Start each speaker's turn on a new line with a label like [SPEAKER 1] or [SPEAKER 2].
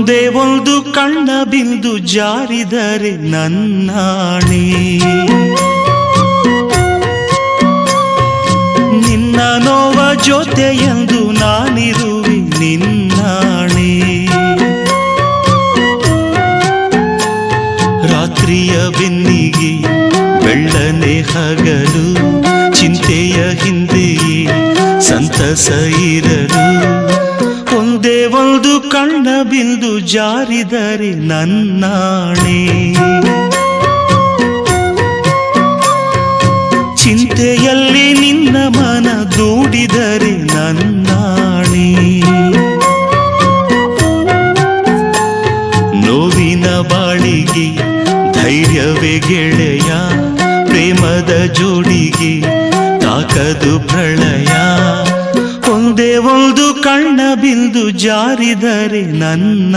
[SPEAKER 1] ಒಂದೇ ಒಂದು ಕಣ್ಣ ಬಿಂದು ಜಾರಿದರೆ ನನ್ನಾಣಿ. ನಿನ್ನ ನೋವ ಜೊತೆಯಂದು ನಾನಿರುವೆ ನಿನ್ನಾಣಿ. ರಾತ್ರಿಯ ಬೆನ್ನಿಗೆ ಬೆಳ್ಳನೆ ಹಗಲು, ಚಿಂತೆಯ ಹಿಂದೆಯೇ ಸಂತಸ ಇರಲು. ಒಂದೇ ಒಂದು ಕಣ್ಣ ಬಿಂದು ಜಾರಿದರೆ ನನ್ನಾಣೆ. ಚಿಂತೆಯಲ್ಲಿ ನಿನ್ನ ಮನ ದೂಡಿದರೆ ನನ್ನಾಣೆ. ನೋವಿನ ಬಾಳಿಗೆ ಧೈರ್ಯವೇ ಗೆಳೆಯ, ಪ್ರೇಮದ ಜೋಡಿಗೆ ತಾಕದು ಪ್ರಳಯ. ಒಂದೇ ಒಂದು ಕಣ್ಣ ಬಿಂದು ಜಾರಿದರೆ ನನ್ನ